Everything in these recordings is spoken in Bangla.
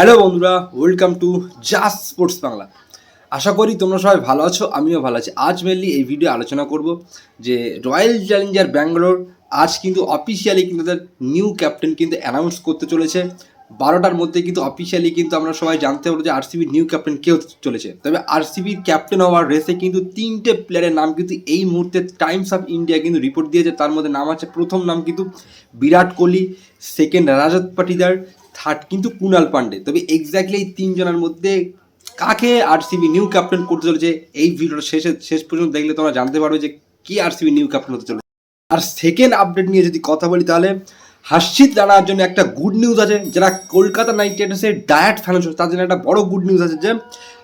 হ্যালো বন্ধুরা welcome to just sports Bangla আশা করি তোমরা সবাই ভালো আছো, আমিও ভালো আছি। আজ মেনলি এই ভিডিও আলোচনা করব যে রয়্যাল চ্যালেঞ্জার ব্যাঙ্গালোর আজ কিন্তু অফিসিয়ালি কিন্তু তাদের নিউ ক্যাপ্টেন কিন্তু অ্যানাউন্স করতে চলেছে। বারোটার মধ্যে কিন্তু অফিসিয়ালি কিন্তু আমরা সবাই জানতে পারব যে আরসিবির নিউ ক্যাপ্টেন কে হতে চলেছে। তবে আরসিবির ক্যাপ্টেন হওয়ার রেসে কিন্তু তিনটে প্লেয়ারের নাম কিন্তু এই মুহূর্তে টাইমস অফ ইন্ডিয়া কিন্তু রিপোর্ট দিয়েছে। তার মধ্যে নাম আছে, প্রথম নাম কিন্তু বিরাট কোহলি সেকেন্ড রাজত পাটিদার থার্ড, কিন্তু কুনাল পান্ডে। তবে এক্স্যাক্টলি এই তিনজনের মধ্যে কাকে আরসিবি নিউ ক্যাপ্টেন করতে চলেছে এই ভিডিওটা শেষে, শেষ পর্যন্ত দেখলে তোমরা জানতে পারবে যে কি আরসিবি নিউ ক্যাপ্টেন হতে চলেছে। আর সেকেন্ড আপডেট নিয়ে যদি কথা বলি তাহলে হাসিদ রানার জন্য একটা গুড নিউজ আছে, যারা কলকাতা নাইট রাইডার্সের ডায়েট ফ্যান তার জন্য একটা বড় গুড নিউজ আছে যে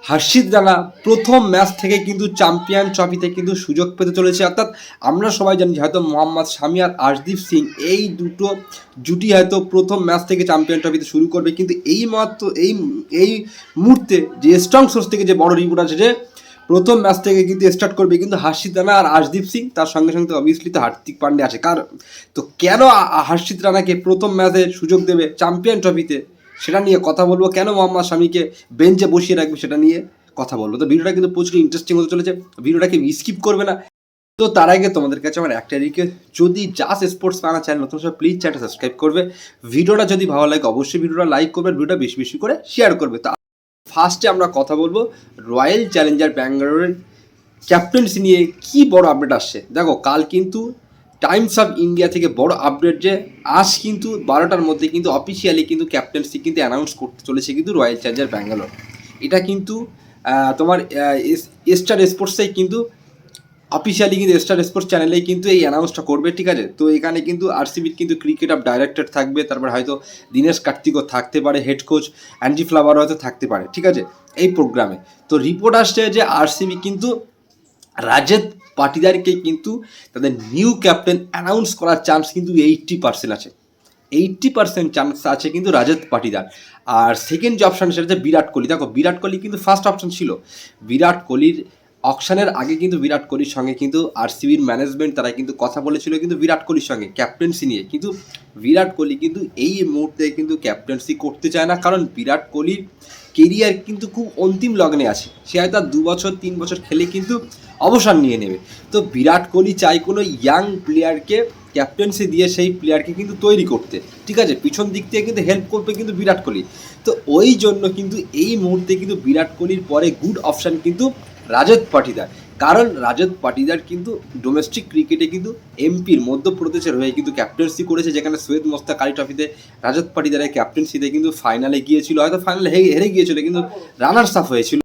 হাসিদ রানা প্রথম ম্যাচ থেকে কিন্তু চ্যাম্পিয়ন ট্রফিতে কিন্তু সুযোগ পেতে চলেছে। অর্থাৎ আমরা সবাই জানি হয়তো মোহাম্মদ শামি আর আশদীপ সিং এই দুটো জুটি হয়তো প্রথম ম্যাচ থেকে চ্যাম্পিয়ন ট্রফিতে শুরু করবে। কিন্তু এই মাত্র এই এই মুহূর্তে যে স্ট্রং সোর্স থেকে যে বড় রিপোর্ট আছে যে প্রথম ম্যাচ থেকে কিন্তু স্টার্ট করবে কিন্তু হার্ষিত রানা আর আশদীপ সিং, তার সঙ্গে সঙ্গে অবভিয়াসলি তো হার্দিক পান্ডে আছে। কার তো কেন হার্ষিত রানাকে প্রথম ম্যাচে সুযোগ দেবে চ্যাম্পিয়ন ট্রফিতে সেটা নিয়ে কথা বলব। কেন মোহাম্মদ স্বামীকে বেঞ্চে বসিয়ে রাখবে সেটা নিয়ে কথা বলব। তো ভিডিওটা কিন্তু প্রচুর ইন্টারেস্টিং হতে চলেছে। ভিডিওটাকে স্কিপ করবে না। তো তার আগে তোমাদের কাছে আমার একটা রিকোয়েস্ট যদি জাস্ট স্পোর্টস বাংলা চ্যানেল নতুন সব প্লিজ চ্যানেলটা সাবস্ক্রাইব করবে। ভিডিওটা যদি ভালো লাগে, অবশ্যই ভিডিওটা লাইক করবে, ভিডিওটা বেশি বেশি করে শেয়ার করবে। তা ফার্স্টে আমরা কথা বলব রয়্যাল চ্যালেঞ্জার ব্যাঙ্গালোরের ক্যাপ্টেন্সি নিয়ে কি বড় আপডেট আসছে। দেখো, কাল কিন্তু টাইমস অফ ইন্ডিয়া থেকে বড় আপডেট যে, আজ কিন্তু বারোটার মধ্যে কিন্তু অফিসিয়ালি কিন্তু ক্যাপ্টেন্সি কিন্তু অ্যানাউন্স করতে চলেছে কিন্তু রয়্যাল চ্যালেঞ্জার ব্যাঙ্গালোর। এটা কিন্তু তোমার এস্টার স্পোর্টসে কিন্তু অফিসিয়ালি কিন্তু স্টার স্পোর্টস চ্যানেলেই কিন্তু এই অ্যানাউন্সটা করবে, ঠিক আছে? তো এখানে কিন্তু আরসিবির কিন্তু ক্রিকেট অফ ডাইরেক্টর থাকবে, তারপর হয়তো দীনেশ কার্তিকও থাকতে পারে হেড কোচ অ্যান্ডি ফ্লাভারও হয়তো থাকতে পারে, ঠিক আছে? এই প্রোগ্রামে তো রিপোর্ট আসছে যে আরসিবি কিন্তু রাজেদ পাটিদারকে কিন্তু তাদের নিউ ক্যাপ্টেন অ্যানাউন্স করার চান্স কিন্তু এইট্টি পার্সেন্ট আছে। এইট্টি পার্সেন্ট চান্স আছে কিন্তু রাজত পাটিদার। আর সেকেন্ড যে অপশান সেটা হচ্ছে বিরাট কোহলি। দেখো, বিরাট কোহলি কিন্তু ফার্স্ট অপশান ছিল। বিরাট কোহলির অকশনের আগে কিন্তু বিরাট কোহলির সঙ্গে কিন্তু আর আরসিবির ম্যানেজমেন্ট তারা কিন্তু কথা বলেছিল কিন্তু বিরাট কোহলির সঙ্গে ক্যাপ্টেন্সি নিয়ে। কিন্তু বিরাট কোহলি কিন্তু এই মুহূর্তে কিন্তু ক্যাপ্টেন্সি করতে চায় না, কারণ বিরাট কোহলির কেরিয়ার কিন্তু খুব অন্তিম লগ্নে আছে। সে হয়তো দু বছর, তিন বছর খেলে কিন্তু অবসর নিয়ে নেবে। তো বিরাট কোহলি চাই কোনো ইয়াং প্লেয়ারকে ক্যাপ্টেন্সি দিয়ে সেই প্লেয়ারকে কিন্তু তৈরি করতে। ঠিক আছে? পিছন দিক থেকে কিন্তু হেল্প করবে কিন্তু বিরাট কোহলি। তো ওই জন্য কিন্তু এই মুহূর্তে কিন্তু বিরাট কোহলির পরে গুড অপশান কিন্তু রাজত পাটিদার। কারণ রাজত পাটিদার কিন্তু ডোমেস্টিক ক্রিকেটে কিন্তু এমপির মধ্যপ্রদেশের হয়ে কিন্তু ক্যাপ্টেন্সি করেছে, যেখানে সৈয়দ মোস্তাক আলী ট্রফিতে রাজত পাটিদারের ক্যাপ্টেন্সিতে কিন্তু ফাইনালে গিয়েছিল। হয়তো ফাইনালে হেরে গিয়েছিল, কিন্তু রানার্স আপ হয়েছিল।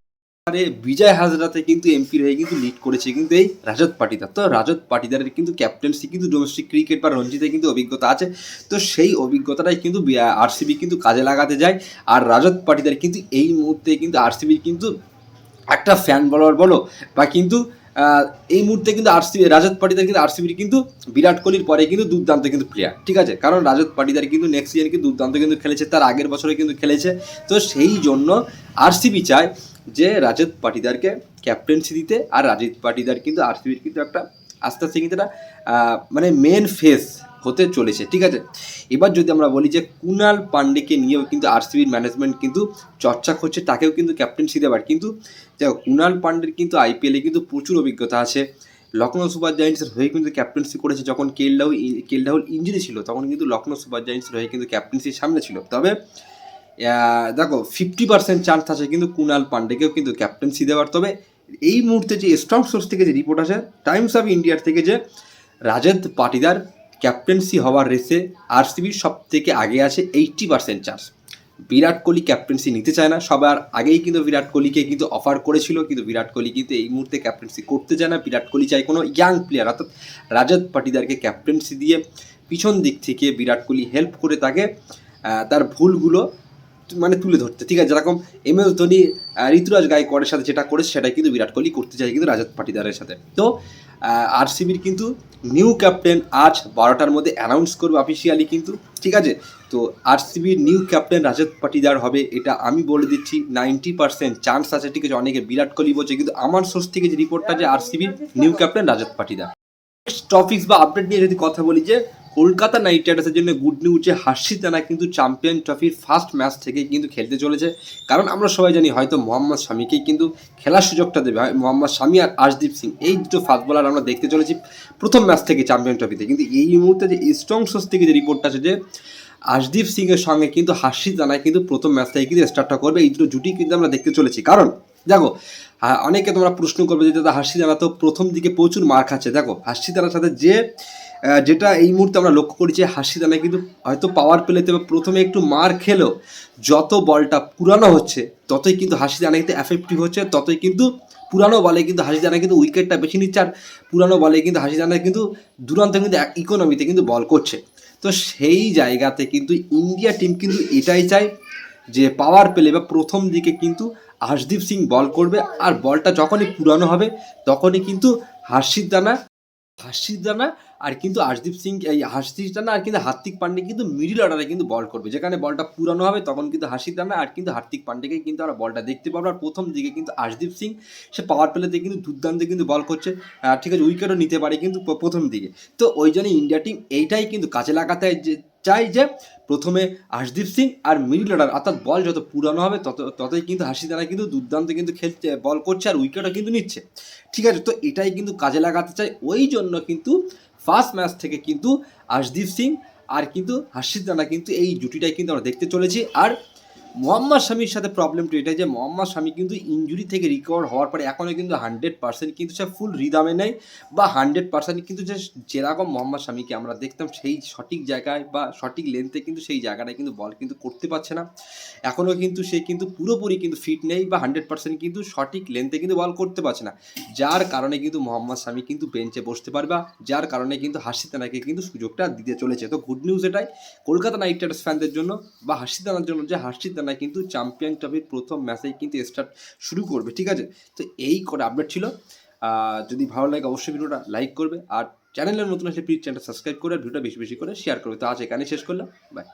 আরে বিজয় হাজরাতে কিন্তু এমপির হয়ে কিন্তু লিড করেছে কিন্তু এই রাজত পাটিদার। তো রাজত পাটিদারের কিন্তু ক্যাপ্টেন্সি কিন্তু ডোমেস্টিক ক্রিকেট বা রঞ্জিতে কিন্তু অভিজ্ঞতা আছে। তো সেই অভিজ্ঞতাটাই কিন্তু আরসিবি কিন্তু কাজে লাগাতে যায়। আর রাজত পাটিদার কিন্তু এই মুহূর্তে কিন্তু আরসিবির কিন্তু একটা ফ্যান বলার বলো, বা কিন্তু এই মুহূর্তে কিন্তু আরসিবি রাজত পাটিদার কিন্তু আরসিবির কিন্তু বিরাট কোহলির পরে কিন্তু দুর্দান্ত কিন্তু প্লেয়ার ঠিক আছে? কারণ রাজত পাটিদার কিন্তু নেক্সট ইয়ার কিন্তু দুর্দান্ত কিন্তু খেলেছে, তার আগের বছরে কিন্তু খেলেছে। তো সেই জন্য আরসিবি চায় যে রাজত পাটিদারকে ক্যাপ্টেন্সি দিতে, আর রাজত পাটিদার কিন্তু আরসিবির কিন্তু একটা আস্তে আস্তে কিন্তু একটা মানে মেন ফেস হতে চলেছে, ঠিক আছে? এবার যদি আমরা বলি যে কুনাল পান্ডেকে নিয়েও কিন্তু আরসিবির ম্যানেজমেন্ট কিন্তু চর্চা করছে, তাকেও কিন্তু ক্যাপ্টেন্সি দেবার কিন্তু দেখো, কুনাল পান্ডের কিন্তু আইপিএলে কিন্তু প্রচুর অভিজ্ঞতা আছে। লখনৌ সুপার জায়েন্টসের হয়ে কিন্তু ক্যাপ্টেন্সি করেছে, যখন K L Rahul K L Rahul injury ছিল, তখন কিন্তু লখনৌ সুপার জায়েন্টসের হয়ে কিন্তু ক্যাপ্টেন্সির সামনে ছিল। তবে দেখো ফিফটি পার্সেন্ট চান্স আছে কিন্তু কুনাল পান্ডেকেও কিন্তু ক্যাপ্টেন্সি দেওয়ার। তবে এই মুহূর্তে যে স্ট্রং সোর্স থেকে যে রিপোর্ট আসে টাইমস অফ ইন্ডিয়ার থেকে যে রাজেদ পাটিদার ক্যাপ্টেন্সি হওয়ার রেসে আরসিবির সব থেকে আগে আছে eighty percent chance Virat Kohli captaincy নিতে চায় না। সবার আগেই কিন্তু বিরাট কোহলিকে কিন্তু অফার করেছিল, কিন্তু বিরাট কোহলি কিন্তু এই মুহূর্তে ক্যাপ্টেন্সি করতে চায় না। বিরাট কোহলি চায় কোনো ইয়াং প্লেয়ার অর্থাৎ রাজত পাটিদারকে ক্যাপ্টেন্সি দিয়ে পিছন দিক থেকে বিরাট কোহলি হেল্প করে তাকে তার ভুলগুলো মানে তুলে ধরতে। ঠিক আছে, যেরকম এম এস ধোনি ঋতুরাজ গায়কোয়াড়ের সাথে যেটা করেছে সেটা কিন্তু বিরাট কোহলি করতে চায় কিন্তু রাজত পাটিদারের সাথে। তো আরসিবির কিন্তু নিউ ক্যাপ্টেন আজ বারোটার মধ্যে অ্যানাউন্স করবে অফিসিয়ালি কিন্তু, ঠিক আছে? তো আরসিবির নিউ ক্যাপ্টেন রাজত পাটিদার হবে, এটা আমি বলে দিচ্ছি নাইনটি পার্সেন্ট চান্স আছে, ঠিক আছে? অনেকে বিরাট কোহলি বলছে, কিন্তু আমার সোর্স থেকে যে রিপোর্টটা যে আরসিবির new captain Rajat Patidar. Topics বা আপডেট নিয়ে যদি কথা বলি যে কলকাতা নাইট রাইডার্সের জন্য গুড নিউজ যে হার্ষিত কিন্তু চ্যাম্পিয়ন ট্রফির ফার্স্ট ম্যাচ থেকে কিন্তু খেলতে চলেছে। কারণ আমরা সবাই জানি হয়তো মোহাম্মদ শামিকেই কিন্তু খেলার সুযোগটা দেবে। মোহাম্মদ শামি আর আশদীপ সিং, এই দুটো ফাস্ট বলার আমরা দেখতে চলেছি প্রথম ম্যাচ থেকে চ্যাম্পিয়ন ট্রফিতে। কিন্তু এই মুহূর্তে যে স্ট্রং সোর্স থেকে যে রিপোর্টটা আছে যে আশদীপ সিং এর সঙ্গে কিন্তু হার্ষিত রানা কিন্তু প্রথম ম্যাচ থেকে কিন্তু স্টার্টটা করবে। এই দুটো জুটি কিন্তু আমরা দেখতে চলেছি। কারণ দেখো অনেকে তোমরা প্রশ্ন করবে যে, দাদা, হাসি দানা তো প্রথম দিকে প্রচুর মার খাচ্ছে দেখো, হাসি দানার সাথে যে যেটা এই মুহূর্তে আমরা লক্ষ্য করি যে হাসি দানা কিন্তু হয়তো পাওয়ার পেলেতে বা প্রথমে একটু মার খেলেও যত বলটা পুরানো হচ্ছে, ততই কিন্তু হাসি দানা কিন্তু এফেক্টিভ হচ্ছে, ততই কিন্তু পুরানো বলে কিন্তু হাসি দানা কিন্তু উইকেটটা বেশি নিচ্ছে আর পুরানো বলে কিন্তু হাসি দানা কিন্তু দুরান্ত কিন্তু ইকোনমিতে কিন্তু বল করছে। তো সেই জায়গাতে কিন্তু ইন্ডিয়া টিম কিন্তু এটাই চায় যে পাওয়ার পেলে বা প্রথম দিকে কিন্তু হর্ষদীপ সিং বল করবে। আর বলটা যখনই পুরানো হবে, তখনই কিন্তু হার্ষিত দানা হার্ষিত দানা আর কিন্তু হাসদীপ সিং, এই হার্ষদীপ দানা আর কিন্তু হার্দিক পান্ডে কিন্তু মিডিল অর্ডারে কিন্তু বল করবে। যেখানে বলটা পুরানো হবে, তখন কিন্তু হাসির দানা আর কিন্তু হার্দিক পান্ডেকে কিন্তু আমরা বলটা দেখতে পাবো। আর প্রথম দিকে কিন্তু হাসদীপ সিং, সে পাওয়ার প্লেতে কিন্তু দুর্দান্ত কিন্তু বল করছে। ঠিক আছে উইকেটও নিতে পারে কিন্তু প্রথম দিকে। তো ওই জন্য ইন্ডিয়া টিম এইটাই কিন্তু কাজে লাগাতে যে চাই যে প্রথমে হর্ষদীপ সিং আর মিডিল অর্ডার, অর্থাৎ বল যত পুরানো হবে, তত, ততই কিন্তু হাসি দানা কিন্তু দুর্দান্ত কিন্তু খেলছে, বল করছে আর উইকেটও কিন্তু নিচ্ছে। ঠিক আছে, তো এটাই কিন্তু কাজে লাগাতে চাই। ওই জন্য কিন্তু ফার্স্ট ম্যাচ থেকে কিন্তু হর্ষদীপ সিং আর কিন্তু হাসিদ রানা কিন্তু এই জুটিটাই কিন্তু আমরা দেখতে চলেছি। আর মোহাম্মদ শামির সাথে প্রবলেমটা এটাই যে মোহাম্মদ শামি কিন্তু ইঞ্জুরি থেকে রিকভার হওয়ার পরে এখনও কিন্তু হান্ড্রেড পার্সেন্ট কিন্তু সে ফুল রিদামে নেই বা হান্ড্রেড পার্সেন্ট কিন্তু যে যেরকম মোহাম্মদ শামিকে আমরা দেখতাম সেই সঠিক জায়গায় বা সঠিক লেন্থে কিন্তু সেই জায়গাটায় কিন্তু বল কিন্তু করতে পারছে না। এখনও কিন্তু সে কিন্তু পুরোপুরি কিন্তু ফিট নেই বা হান্ড্রেড পার্সেন্ট কিন্তু সঠিক লেন্থে কিন্তু বল করতে পারছে না। যার কারণে কিন্তু মোহাম্মদ শামি কিন্তু বেঞ্চে বসতে পারবে, যার কারণে কিন্তু হাসিতানাকে কিন্তু সুযোগটা দিতে চলেছে। তো গুড নিউজ এটাই, কলকাতা নাইট রাইডার্স ফ্যানদের জন্য বা হাসিদানার জন্য যে হাসিদানা কিন্তু চ্যাম্পিয়ন ট্রফির প্রথম ম্যাচেই কিন্তু স্টার্ট শুরু করবে, ঠিক আছে? তো এই করে আপডেট ছিল। যদি ভালো লাগে অবশ্যই ভিডিওটা লাইক করবে। আর চ্যানেলের নতুন আসলে প্লিজ চ্যানেলটা সাবস্ক্রাইব করে ভিডিওটা বেশি বেশি করে শেয়ার করবে। তো আজ এখানে শেষ করলাম। বাই